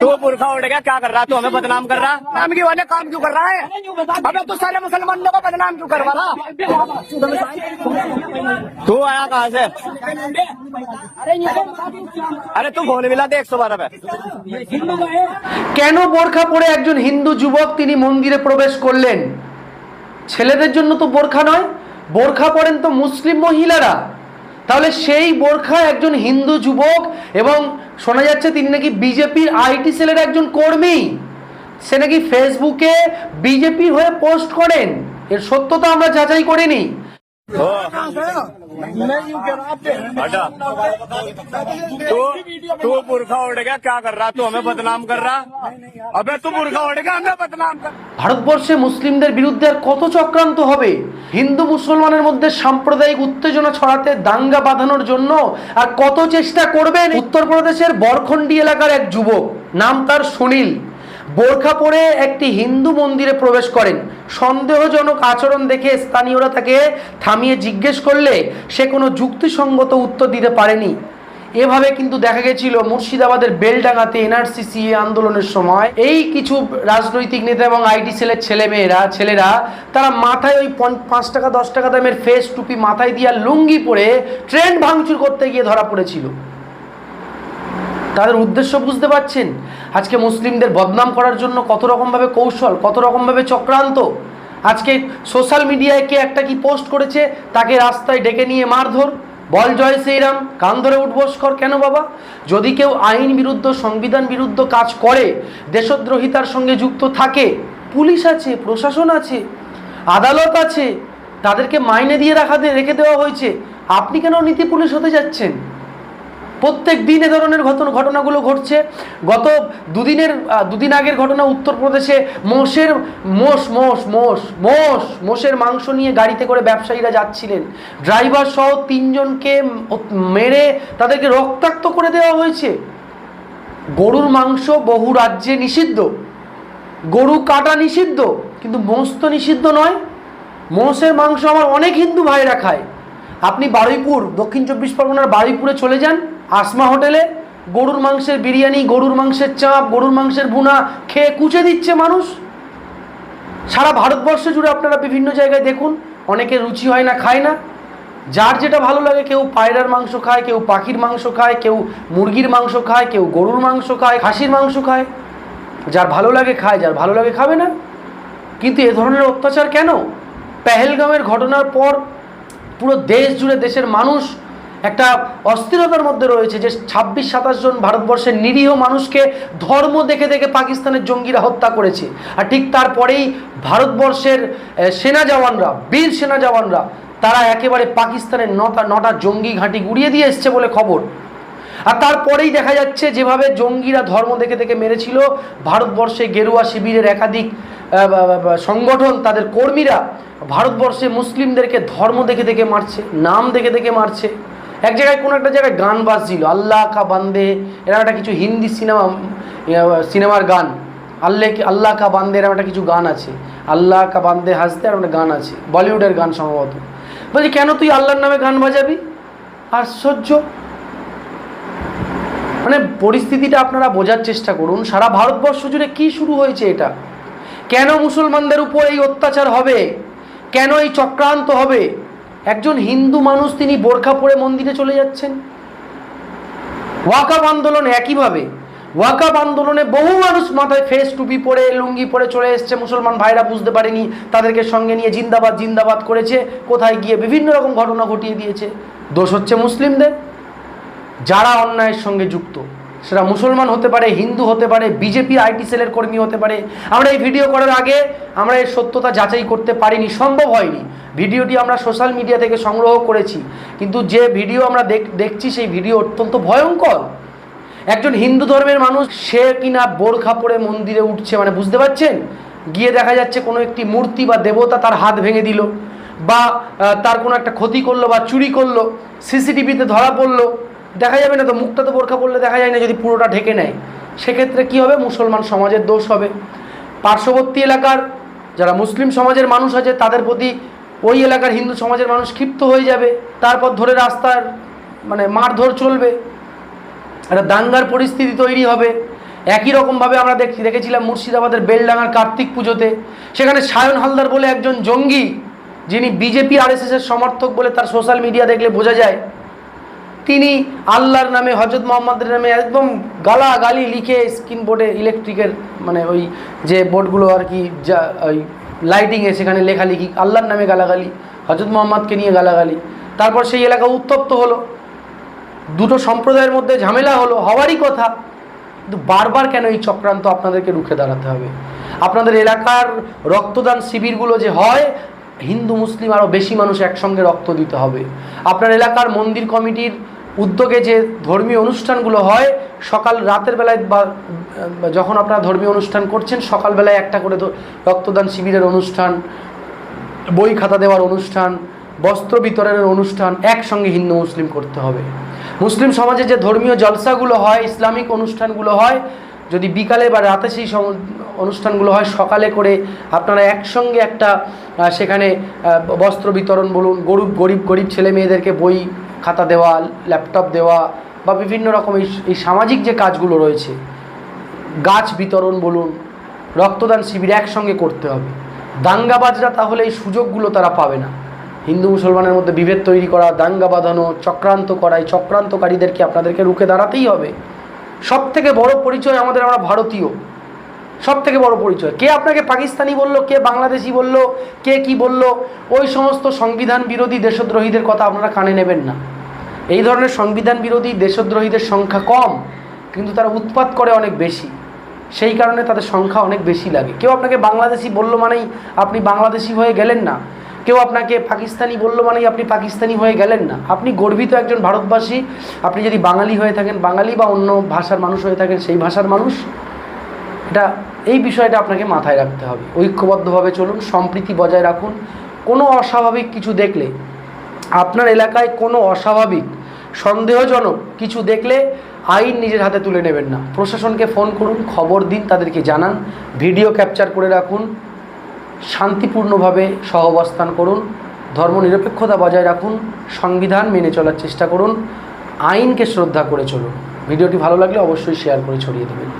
तू बुरखा उड़ेगा क्या कर रहा तू हमें बदनाम कर रहा नाम की वाले काम क्यों कर रहा है अबे तू सारे मुसलमानों को बदनाम क्यों करवा रहा तू आया कहाँ से अरे तू फोन मिला दे एक सौ बारह पे কেন বোরখা পরে একজন হিন্দু যুবক তিনি মন্দিরে প্রবেশ করলেন ছেলেদের জন্য তো বোরখা নয় বোরখা পরেন তো মুসলিম মহিলারা তাহলে সেই বোরখা একজন হিন্দু যুবক এবং শোনা যাচ্ছে তিনি নাকি বিজেপির আইটি সেলের একজন কর্মী। সে নাকি ফেসবুকে বিজেপির হয়ে পোস্ট করেন। এর সত্যতা আমরা যাচাই করিনি। हटा तू तू बुरखा उड़ेगा क्या कर रहा तू हमें बदनाम कर रहा अबे तू बुरखा उड़ेगा हमें बदनाम कर ভারতবর্ষে মুসলিমদের বিরুদ্ধে আর কত চক্রান্ত হবে হিন্দু মুসলমানের মধ্যে সাম্প্রদায়িক উত্তেজনা ছড়াতে দাঙ্গা বাঁধানোর জন্য আর কত চেষ্টা করবেন উত্তরপ্রদেশের বরখন্ডি এলাকার এক যুবক নাম তার সুনীল বোরখা পরে একটি হিন্দু মন্দিরে প্রবেশ করেন। সন্দেহজনক আচরণ দেখে স্থানীয়রা তাকে থামিয়ে জিজ্ঞেস করলে সে কোনো যুক্তিসঙ্গত উত্তর দিতে পারেনি। এভাবে কিন্তু দেখা গেছিল মুর্শিদাবাদের বেলডাঙ্গাতে এনআরসিসি আন্দোলনের সময়। এই কিছু রাজনৈতিক নেতা এবং আইটি সেলের ছেলে মেয়েরা ছেলেরা, তারা মাথায় ওই পাঁচ টাকা, দশ টাকা দামের ফেস টুপি মাথায় দিয়ে লুঙ্গি পরে ট্রেন ভাঙচুর করতে গিয়ে ধরা পড়েছিল। তাদের উদ্দেশ্য বুঝতে পারছেন? আজকে মুসলিমদের বদনাম করার জন্য কত রকমভাবে কৌশল, কত রকমভাবে চক্রান্ত? আজকে সোশ্যাল মিডিয়ায় কে একটা কি পোস্ট করেছে? তাকে রাস্তায় ডেকে নিয়ে মারধর? বল জয় শ্রীরাম, কান ধরে উঠবোস কর কেন বাবা? যদি কেউ আইন বিরুদ্ধ, সংবিধান বিরুদ্ধ কাজ করে, দেশদ্রোহিতার সঙ্গে যুক্ত থাকে, পুলিশ আছে, প্রশাসন আছে, আদালত আছে, তাদেরকে মাইনে দিয়ে রাখাতে রেখে দেওয়া হয়েছে, আপনি কেন নীতি পুলিশ হতে যাচ্ছেন? প্রত্যেক দিন এ ধরনের ঘটনা ঘটনাগুলো ঘটছে। গত দুদিনের দুদিন আগের ঘটনা উত্তরপ্রদেশে মোষের, মোষ মোষ মোষ মোষ, মোষের মাংস নিয়ে গাড়িতে করে ব্যবসায়ীরা যাচ্ছিলেন। ড্রাইভার সহ তিনজনকে মেরে তাদেরকে রক্তাক্ত করে দেওয়া হয়েছে। গরুর মাংস বহু রাজ্যে নিষিদ্ধ। গরু কাটা নিষিদ্ধ, কিন্তু মোষ তো নিষিদ্ধ নয়। মোষের মাংস আমার অনেক হিন্দু ভাইরা খায়। আপনি বারুইপুর, দক্ষিণ চব্বিশ পরগনার বারুইপুরে চলে যান। আসমা হোটেলে গরুর মাংসের বিরিয়ানি, গরুর মাংসের চাপ, গরুর মাংসের বুনা খেয়ে কুচে দিচ্ছে মানুষ। সারা ভারতবর্ষ জুড়ে আপনারা বিভিন্ন জায়গায় দেখুন, অনেকে রুচি হয় না, খায় না। যার যেটা ভালো লাগে, কেউ পায়রার মাংস খায়, কেউ পাখির মাংস খায়, কেউ মুরগির মাংস খায়, কেউ গরুর মাংস খায়, খাসির মাংস খায়। যার ভালো লাগে, খায়, যার ভালো লাগে খাবে না। কিন্তু এ ধরনের অত্যাচার কেন? পেহেলগামের ঘটনার পর পুরো দেশ জুড়ে দেশের মানুষ একটা অস্থিরতার মধ্যে রয়েছে যে ছাব্বিশ, সাতাশ জন ভারতবর্ষের নিরীহ মানুষকে ধর্ম দেখে দেখে পাকিস্তানের জঙ্গিরা হত্যা করেছে। আর ঠিক তারপরেই ভারতবর্ষের সেনা জওয়ানরা, বীর সেনা জওয়ানরা, তারা একেবারে পাকিস্তানের নটা নটা জঙ্গি ঘাঁটি গুড়িয়ে দিয়ে এসছে বলে খবর। আর তারপরেই দেখা যাচ্ছে যেভাবে জঙ্গিরা ধর্ম দেখে দেখে মেরেছিল, ভারতবর্ষে গেরুয়া শিবিরের একাধিক সংগঠন, তাদের কর্মীরা ভারতবর্ষে মুসলিমদেরকে ধর্ম দেখে দেখে মারছে, নাম দেখে দেখে মারছে। এক জায়গায় কোনো একটা জায়গায় গান বাজছিল। আল্লাহ কা বান্দে, এরকম একটা কিছু হিন্দি সিনেমা সিনেমার গান। আল্লাহ আল্লাহ কা বান্দে, এরকম একটা কিছু গান আছে। আল্লাহ কা বান্দে হাসতে আর একটা গান আছে, বলিউডের গান সম্ভবত। বলছি, কেন তুই আল্লাহর নামে গান বাজাবি? আশ্চর্য। মানে পরিস্থিতিটা আপনারা বোঝার চেষ্টা করুন। সারা ভারতবর্ষ জুড়ে কি শুরু হয়েছে এটা? কেন মুসলমানদের উপর এই অত্যাচার হবে? কেন এই চক্রান্ত হবে? একজন হিন্দু মানুষ তিনি বোরখা পরে মন্দিরে চলে যাচ্ছেন। ওয়াকাব আন্দোলন একইভাবে, ওয়াকাব আন্দোলনে বহু মানুষ মাথায় ফেস টুপি পরে, লুঙ্গি পরে চলে এসছে। মুসলমান ভাইরা বুঝতে পারেনি, তাদেরকে সঙ্গে নিয়ে জিন্দাবাদ জিন্দাবাদ করেছে, কোথায় গিয়ে বিভিন্ন রকম ঘটনা ঘটিয়ে দিয়েছে। দোষ হচ্ছে মুসলিমদের, যারা অন্যায়ের সঙ্গে যুক্ত। সেটা মুসলমান হতে পারে, হিন্দু হতে পারে, বিজেপি, আইটি সেলের কর্মী হতে পারে। আমরা এই ভিডিও করার আগে আমরা এর সত্যতা যাচাই করতে পারিনি, সম্ভব হয়নি। ভিডিওটি আমরা সোশ্যাল মিডিয়া থেকে সংগ্রহ করেছি। কিন্তু যে ভিডিও আমরা দেখ- দেখছি সেই ভিডিও অত্যন্ত ভয়ঙ্কর। একজন হিন্দু ধর্মের মানুষ, সে কিনা বোরখা পরে মন্দিরে উঠছে মানে বুঝতে পারছেন? গিয়ে দেখা যাচ্ছে কোনো একটি মূর্তি বা দেবতা তার হাত ভেঙে দিল, বা তার কোনো একটা ক্ষতি করল বা চুরি করল, সিসিটিভিতে ধরা পড়ল দেখা যাবে না তো মুখটা তো বোরখা পড়লে দেখা যায় না যদি পুরোটা ঢেকে নেয়। সেক্ষেত্রে কি হবে? মুসলমান সমাজের দোষ হবে। পার্শ্ববর্তী এলাকার যারা মুসলিম সমাজের মানুষ আছে, তাদের প্রতি ওই এলাকার হিন্দু সমাজের মানুষ ক্ষিপ্ত হয়ে যাবে। তারপর ধরে রাস্তার মানে মারধর চলবে। একটা দাঙ্গার পরিস্থিতি তৈরি হবে। একই রকমভাবে আমরা দেখছি, দেখেছিলাম মুর্শিদাবাদের বেলডাঙ্গার কার্তিক পুজোতে। সেখানে সায়ন হালদার বলে একজন জঙ্গি, যিনি বিজেপি আরএসএস এর সমর্থক বলে তার সোশ্যাল মিডিয়া দেখলে বোঝা যায় তিনি আল্লাহর নামে হজরত মোহাম্মদের নামে একদম গালা গালি লিখে স্ক্রিন বোর্ডে ইলেকট্রিকের মানে ওই যে বোর্ডগুলো আর কি যা, ওই লাইটিংয়ে সেখানে লেখালেখি আল্লাহর নামে গালাগালি হজরত মোহাম্মদকে নিয়ে গালাগালি। তারপর সেই এলাকা উত্তপ্ত হলো। দুটো সম্প্রদায়ের মধ্যে ঝামেলা হলো, হওয়ারই কথা। কিন্তু বারবার কেন এই চক্রান্ত আপনাদেরকে রুখে দাঁড়াতে হবে? আপনাদের এলাকার রক্তদান শিবিরগুলো যে হয়, হিন্দু, মুসলিম আরও বেশি মানুষ একসঙ্গে রক্ত দিতে হবে। আপনার এলাকার মন্দির কমিটির উদ্যোগে যে ধর্মীয় অনুষ্ঠানগুলো হয়, সকাল রাতের বেলায় বা যখন আপনারা ধর্মীয় অনুষ্ঠান করছেন, সকালবেলায় একটা করে রক্তদান শিবিরের অনুষ্ঠান, বই খাতা দেওয়ার অনুষ্ঠান, বস্ত্র বিতরণের অনুষ্ঠান একসঙ্গে হিন্দু মুসলিম করতে হবে। মুসলিম সমাজে যে ধর্মীয় জলসাগুলো হয়, ইসলামিক অনুষ্ঠানগুলো হয়, যদি বিকালে বা রাতে সেই অনুষ্ঠানগুলো হয়, সকালে করে আপনারা একসঙ্গে একটা সেখানে বস্ত্র বিতরণ বলুন গরিব গরিব গরিব ছেলে মেয়েদেরকে বই খাতা দেওয়া ল্যাপটপ দেওয়া বা বিভিন্ন রকম এই সামাজিক যে কাজগুলো রয়েছে, গাছ বিতরণ বলুন, রক্তদান শিবির একসঙ্গে করতে হবে। দাঙ্গাবাজরা তাহলে এই সুযোগগুলো তারা পাবে না। হিন্দু মুসলমানের মধ্যে বিভেদ তৈরি করা, দাঙ্গা বাঁধানো, চক্রান্ত করা, এই চক্রান্তকারীদেরকে আপনাদেরকে রুখে দাঁড়াতেই হবে। সব থেকে বড় পরিচয় আমাদের আমরা ভারতীয়। সব থেকে বড় পরিচয়। কে আপনাকে পাকিস্তানি বলল, কে বাংলাদেশি বলল, কে কি বলল, ওই সমস্ত সংবিধান বিরোধী দেশদ্রোহীদের কথা আপনারা কানে নেবেন না। এই ধরনের সংবিধান বিরোধী দেশদ্রোহীদের সংখ্যা কম, কিন্তু তারা উৎপাত করে অনেক বেশি। সেই কারণে তাদের সংখ্যা অনেক বেশি লাগে। কেউ আপনাকে বাংলাদেশি বলল মানেই আপনি বাংলাদেশি হয়ে গেলেন না। কেউ আপনাকে পাকিস্তানি বলল মানেই আপনি পাকিস্তানি হয়ে গেলেন না। আপনি গর্বিত একজন ভারতবাসী। আপনি যদি বাঙালি হয়ে থাকেন, বাঙালি বা অন্য ভাষার মানুষ হয়ে থাকেন, সেই ভাষার মানুষ। এটা, এই বিষয়টা আপনাকে মাথায় রাখতে হবে। ঐক্যবদ্ধভাবে চলুন, সম্প্রীতি বজায় রাখুন। কোনো অস্বাভাবিক কিছু দেখলে, আপনার এলাকায় কোনো অস্বাভাবিক, সন্দেহজনক কিছু দেখলে আইন নিজের হাতে তুলে নেবেন না। প্রশাসনকে ফোন করুন, খবর দিন, তাদেরকে জানান, ভিডিও ক্যাপচার করে রাখুন, শান্তিপূর্ণভাবে সহাবস্থান করুন, ধর্মনিরপেক্ষতা বজায় রাখুন, সংবিধান মেনে চলার চেষ্টা করুন, আইনকে শ্রদ্ধা করে চলুন। ভিডিওটি ভালো লাগলে অবশ্যই শেয়ার করে ছড়িয়ে দেবেন।